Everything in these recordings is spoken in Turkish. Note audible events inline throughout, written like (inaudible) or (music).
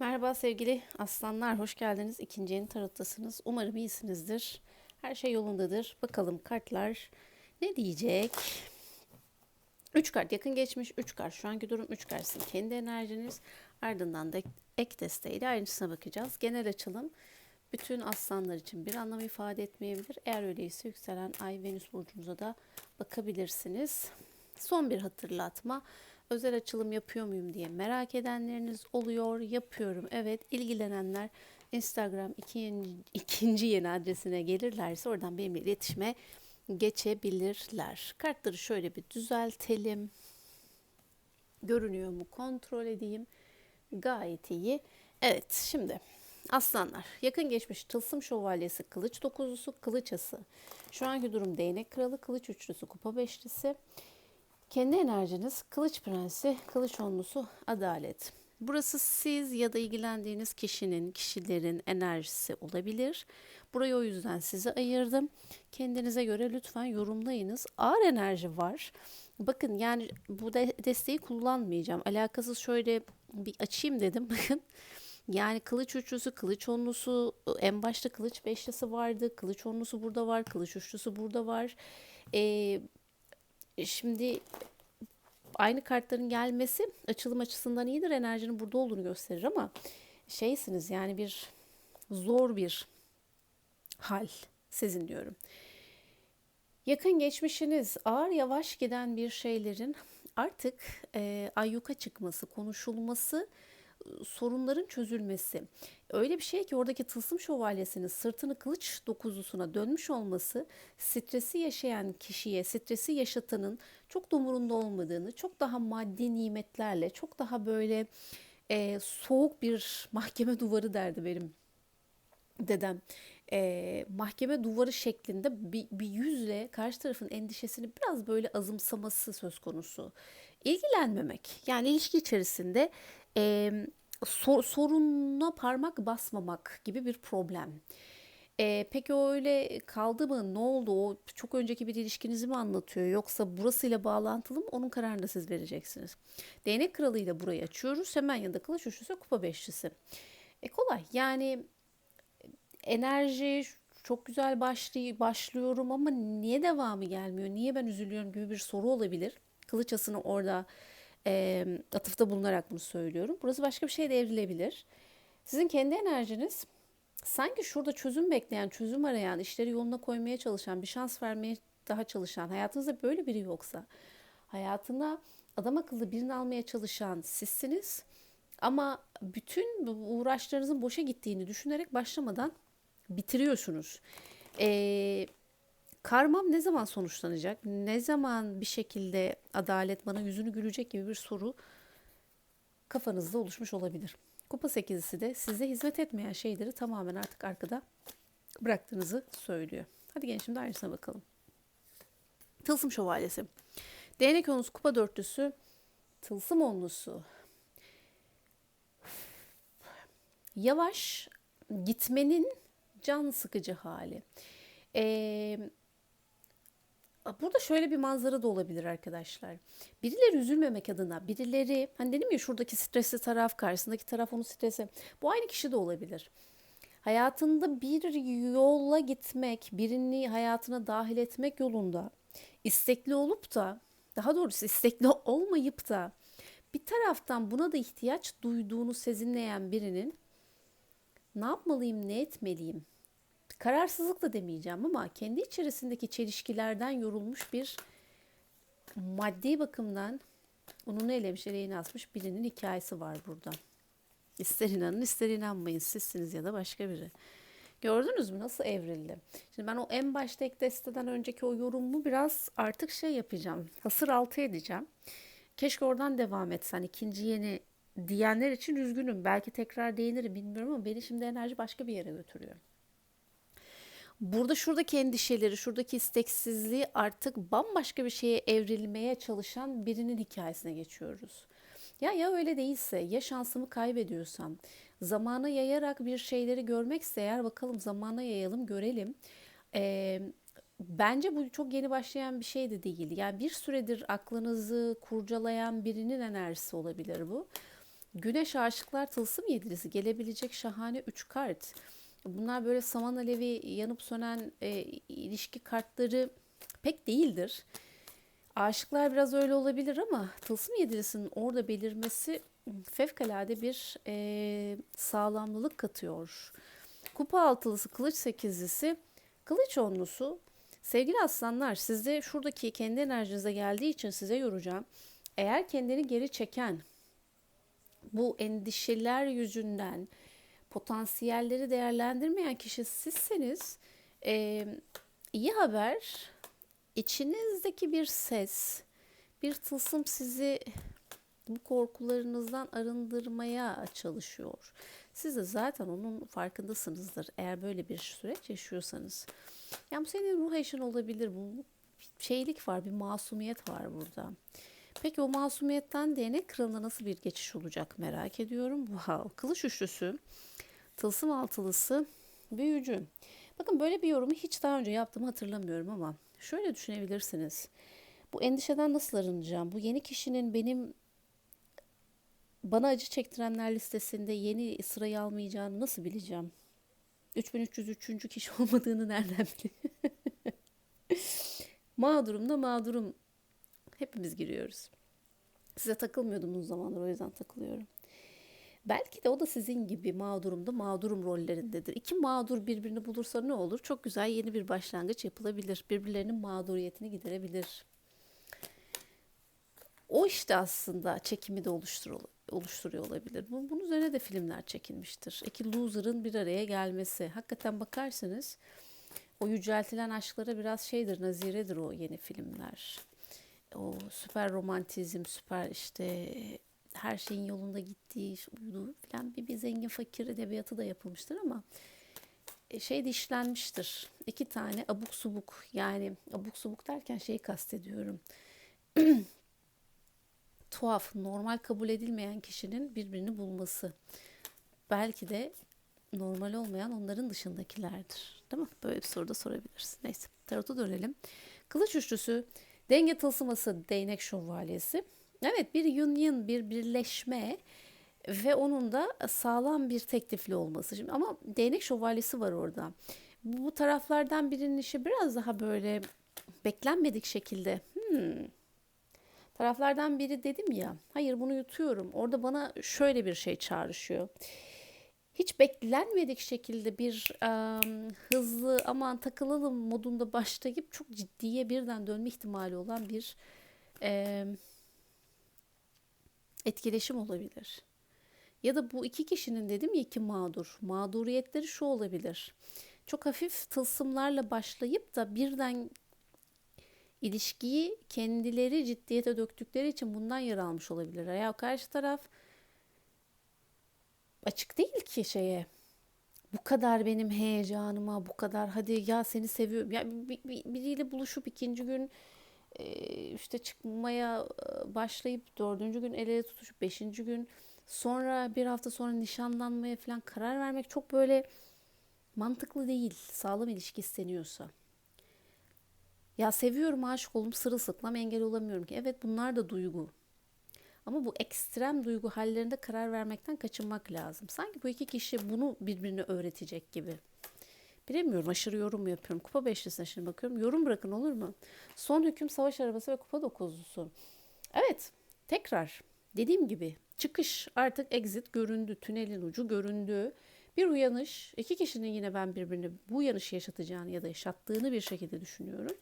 Merhaba sevgili aslanlar, hoş geldiniz. İkinci yeni tarottasınız. Umarım iyisinizdir. Her şey yolundadır. Bakalım kartlar ne diyecek? 3 kart yakın geçmiş, 3 kart şu anki durum, 3 kart sizin kendi enerjiniz. Ardından da ek desteğiyle ayrıntısına bakacağız. Genel açılım bütün aslanlar için bir anlam ifade etmeyebilir. Eğer öyleyse yükselen ay Venüs burcunuza da bakabilirsiniz. Son bir hatırlatma özel açılım yapıyor muyum diye merak edenleriniz oluyor. Yapıyorum. Evet ilgilenenler Instagram ikinci, ikinci yeni adresine gelirlerse oradan benimle iletişime geçebilirler. Kartları şöyle bir düzeltelim. Görünüyor mu kontrol edeyim. Gayet iyi. Evet şimdi aslanlar yakın geçmiş tılsım şövalyesi kılıç dokuzlusu kılıç ası. Şu anki durum değnek kralı kılıç üçlüsü kupa beşlisi. Kendi enerjiniz kılıç prensi, kılıç onlusu, adalet. Burası siz ya da ilgilendiğiniz kişinin, kişilerin enerjisi olabilir. Burayı o yüzden size ayırdım. Kendinize göre lütfen yorumlayınız. Ağır enerji var. Bakın yani bu de desteği kullanmayacağım. Alakasız şöyle bir açayım dedim. (laughs) Bakın yani kılıç üçlüsü, kılıç onlusu, en başta kılıç beşlisi vardı. Kılıç onlusu burada var, kılıç üçlüsü burada var. Ee, Şimdi aynı kartların gelmesi açılım açısından iyidir. Enerjinin burada olduğunu gösterir ama şeysiniz yani bir zor bir hal sizin diyorum. Yakın geçmişiniz ağır yavaş giden bir şeylerin artık e, ayyuka çıkması, konuşulması sorunların çözülmesi. Öyle bir şey ki oradaki tılsım şövalyesinin sırtını kılıç dokuzlusuna dönmüş olması stresi yaşayan kişiye, stresi yaşatanın çok da umurunda olmadığını, çok daha maddi nimetlerle, çok daha böyle e, soğuk bir (laughs) mahkeme duvarı derdi benim dedem. E, mahkeme duvarı şeklinde bir, bir yüzle karşı tarafın endişesini biraz böyle azımsaması söz konusu. İlgilenmemek yani ilişki içerisinde e, sor, sorununa parmak basmamak gibi bir problem. E, peki o öyle kaldı mı? Ne oldu? O çok önceki bir ilişkinizi mi anlatıyor? Yoksa burasıyla bağlantılı mı? Onun kararını da siz vereceksiniz. Değnek kralıyla burayı açıyoruz. Hemen yanında kılıç üçlüsü kupa beşlisi. E kolay. Yani enerji çok güzel başlıyorum ama niye devamı gelmiyor? Niye ben üzülüyorum gibi bir soru olabilir. Kılıç asını orada e, atıfta bulunarak bunu söylüyorum. Burası başka bir şeye de evrilebilir. Sizin kendi enerjiniz sanki şurada çözüm bekleyen, çözüm arayan, işleri yoluna koymaya çalışan, bir şans vermeye daha çalışan, hayatınızda böyle biri yoksa, hayatına adam akıllı birini almaya çalışan sizsiniz. Ama bütün uğraşlarınızın boşa gittiğini düşünerek başlamadan bitiriyorsunuz. Ee, Karmam ne zaman sonuçlanacak? Ne zaman bir şekilde adalet bana yüzünü gülecek gibi bir soru kafanızda oluşmuş olabilir. Kupa sekizisi de size hizmet etmeyen şeyleri tamamen artık arkada bıraktığınızı söylüyor. Hadi gelin şimdi aynısına bakalım. Tılsım şövalyesi. Değnek onlusu kupa dörtlüsü. Tılsım onlusu. Yavaş gitmenin can sıkıcı hali. Ee, Burada şöyle bir manzara da olabilir arkadaşlar. Birileri üzülmemek adına, birileri hani dedim ya şuradaki stresli taraf, karşısındaki taraf onu strese. Bu aynı kişi de olabilir. Hayatında bir yolla gitmek, birini hayatına dahil etmek yolunda istekli olup da daha doğrusu istekli (laughs) olmayıp da bir taraftan buna da ihtiyaç duyduğunu sezinleyen birinin ne yapmalıyım, ne etmeliyim kararsızlık da demeyeceğim ama kendi içerisindeki çelişkilerden yorulmuş bir maddi bakımdan ununu elemiş, eleğini asmış birinin hikayesi var burada. İster inanın ister inanmayın sizsiniz ya da başka biri. Gördünüz mü nasıl evrildi? Şimdi ben o en baştaki desteden önceki o yorumumu biraz artık şey yapacağım. Hasır altı edeceğim. Keşke oradan devam etsen. ikinci yeni diyenler için üzgünüm. Belki tekrar değinirim bilmiyorum ama beni şimdi enerji başka bir yere götürüyor. Burada şuradaki endişeleri, şuradaki isteksizliği artık bambaşka bir şeye evrilmeye çalışan birinin hikayesine geçiyoruz. Ya ya öyle değilse, ya şansımı kaybediyorsam, zamana yayarak bir şeyleri görmekse eğer bakalım zamana yayalım, görelim. Ee, bence bu çok yeni başlayan bir şey de değil. Yani bir süredir aklınızı kurcalayan birinin enerjisi olabilir bu. Güneş aşıklar tılsım yedilisi gelebilecek şahane 3 kart. Bunlar böyle saman alevi yanıp sönen e, ilişki kartları pek değildir. Aşıklar biraz öyle olabilir ama tılsım yedilisinin orada belirmesi fevkalade bir e, sağlamlılık katıyor. Kupa altılısı, kılıç sekizlisi, kılıç onlusu. Sevgili aslanlar sizde şuradaki kendi enerjinize geldiği için size yoracağım. Eğer kendini geri çeken bu endişeler yüzünden potansiyelleri değerlendirmeyen kişi sizseniz e, iyi haber içinizdeki bir ses, bir tılsım sizi bu korkularınızdan arındırmaya çalışıyor. Siz de zaten onun farkındasınızdır eğer böyle bir süreç yaşıyorsanız. Yani bu senin ruh eşin olabilir. Bu şeylik var, bir masumiyet var burada. Peki o masumiyetten değnek kralına nasıl bir geçiş olacak merak ediyorum. Wow. Kılıç üçlüsü, tılsım altılısı, büyücü. Bakın böyle bir yorumu hiç daha önce yaptığımı hatırlamıyorum ama şöyle düşünebilirsiniz. Bu endişeden nasıl arınacağım? Bu yeni kişinin benim bana acı çektirenler listesinde yeni sırayı almayacağını nasıl bileceğim? 3303. kişi (laughs) olmadığını nereden bileyim? (laughs) mağdurum da mağdurum. Hepimiz giriyoruz. Size takılmıyordum uzun zamandır o yüzden takılıyorum. Belki de o da sizin gibi mağdurum da mağdurum rollerindedir. İki mağdur birbirini bulursa ne olur? Çok güzel yeni bir başlangıç yapılabilir. Birbirlerinin mağduriyetini giderebilir. O işte aslında çekimi de oluşturuyor olabilir. Bunun üzerine de filmler çekilmiştir. İki loser'ın bir araya gelmesi. Hakikaten bakarsınız o yüceltilen aşklara biraz şeydir, naziredir o yeni filmler. O süper romantizm, süper işte her şeyin yolunda gittiği, uyuduğu falan bir, bir zengin fakir edebiyatı da yapılmıştır ama e, şey de işlenmiştir. İki tane abuk subuk yani abuk subuk derken şeyi kastediyorum. (clears throat) Tuhaf, normal kabul edilmeyen kişinin birbirini bulması. Belki de normal olmayan onların dışındakilerdir. Değil mi? Böyle bir soru da sorabilirsin. Neyse tarota dönelim. Kılıç üçlüsü, denge tılsıması, değnek şövalyesi. Evet bir union, bir birleşme ve onun da sağlam bir teklifli olması. Şimdi ama değnek şövalyesi var orada. Bu taraflardan birinin işi biraz daha böyle beklenmedik şekilde. Hmm. Taraflardan biri dedim ya, hayır bunu yutuyorum. Orada bana şöyle bir şey çağrışıyor hiç beklenmedik şekilde bir um, hızlı aman takılalım modunda başlayıp çok ciddiye birden dönme ihtimali olan bir um, etkileşim olabilir. Ya da bu iki kişinin dedim ya ki mağdur. Mağduriyetleri şu olabilir. Çok hafif tılsımlarla başlayıp da birden ilişkiyi kendileri ciddiyete döktükleri için bundan yer almış olabilir. Ya karşı taraf açık değil ki şeye. Bu kadar benim heyecanıma, bu kadar hadi ya seni seviyorum. Ya bir, bir, biriyle buluşup ikinci gün işte çıkmaya başlayıp dördüncü gün el ele tutuşup beşinci gün sonra bir hafta sonra nişanlanmaya falan karar vermek çok böyle mantıklı değil. Sağlam ilişki isteniyorsa. Ya seviyorum aşık oldum sırılsıklam engel olamıyorum ki. Evet bunlar da duygu. Ama bu ekstrem duygu hallerinde karar vermekten kaçınmak lazım. Sanki bu iki kişi bunu birbirine öğretecek gibi. Bilemiyorum aşırı yorum yapıyorum. Kupa beşlisine şimdi bakıyorum. Yorum bırakın olur mu? Son hüküm savaş arabası ve kupa dokuzlusu. Evet tekrar dediğim gibi çıkış artık exit göründü. Tünelin ucu göründü. Bir uyanış iki kişinin yine ben birbirini bu uyanışı yaşatacağını ya da yaşattığını bir şekilde düşünüyorum.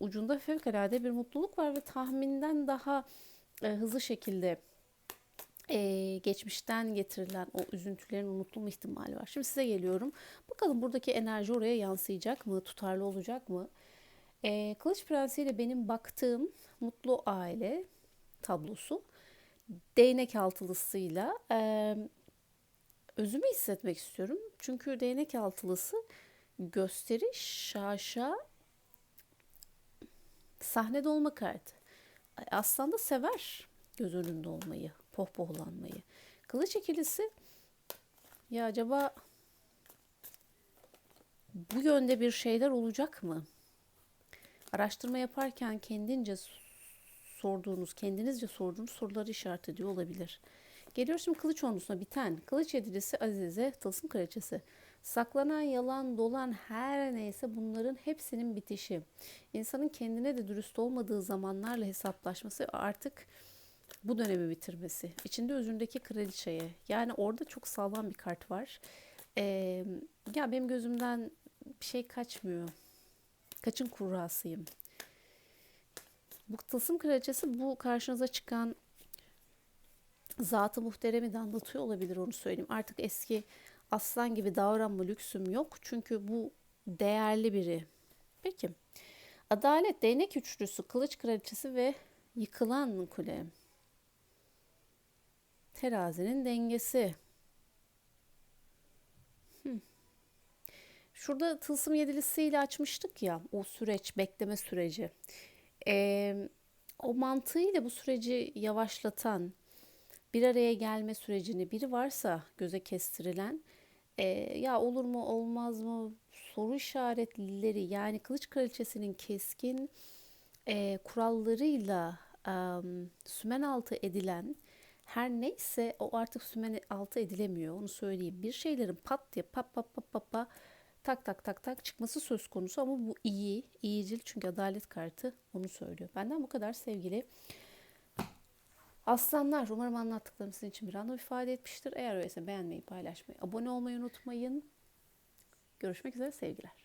Ucunda fevkalade bir mutluluk var ve tahminden daha e, hızlı şekilde e, geçmişten getirilen o üzüntülerin unutulma ihtimali var. Şimdi size geliyorum. Bakalım buradaki enerji oraya yansıyacak mı? Tutarlı olacak mı? E, Kılıç Prensi ile benim baktığım mutlu aile tablosu değnek altılısıyla e, özümü hissetmek istiyorum. Çünkü değnek altılısı gösteriş, şaşa, sahnede olma kartı. Aslan da sever göz önünde olmayı, pohpohlanmayı. Kılıç ikilisi ya acaba bu yönde bir şeyler olacak mı? Araştırma yaparken kendince sorduğunuz, kendinizce sorduğunuz soruları işaret ediyor olabilir. Geliyoruz şimdi kılıç onlusuna biten. Kılıç yedilisi Azize, tılsım kraliçesi. Saklanan yalan, dolan her neyse bunların hepsinin bitişi. İnsanın kendine de dürüst olmadığı zamanlarla hesaplaşması artık bu dönemi bitirmesi. İçinde özündeki kraliçeye. Yani orada çok sağlam bir kart var. Ee, ya benim gözümden bir şey kaçmıyor. Kaçın kurrasıyım. Bu tılsım kraliçesi bu karşınıza çıkan zatı muhteremi de anlatıyor olabilir onu söyleyeyim. Artık eski aslan gibi davranma lüksüm yok. Çünkü bu değerli biri. Peki. Adalet, değnek üçlüsü, kılıç kraliçesi ve yıkılan kule. Terazinin dengesi. Şurada tılsım yedilisiyle açmıştık ya o süreç, bekleme süreci. Ee, o mantığıyla bu süreci yavaşlatan, bir araya gelme sürecini biri varsa göze kestirilen e, ya olur mu olmaz mı soru işaretleri yani Kılıç Kraliçesi'nin keskin e, kurallarıyla e, sümen altı edilen her neyse o artık sümen altı edilemiyor onu söyleyeyim. Bir şeylerin pat diye pat pat pat pat pat tak tak tak tak çıkması söz konusu ama bu iyi, iyicil çünkü adalet kartı onu söylüyor. Benden bu kadar sevgili Aslanlar umarım anlattıklarım sizin için bir anlam ifade etmiştir. Eğer öyleyse beğenmeyi, paylaşmayı, abone olmayı unutmayın. Görüşmek üzere sevgiler.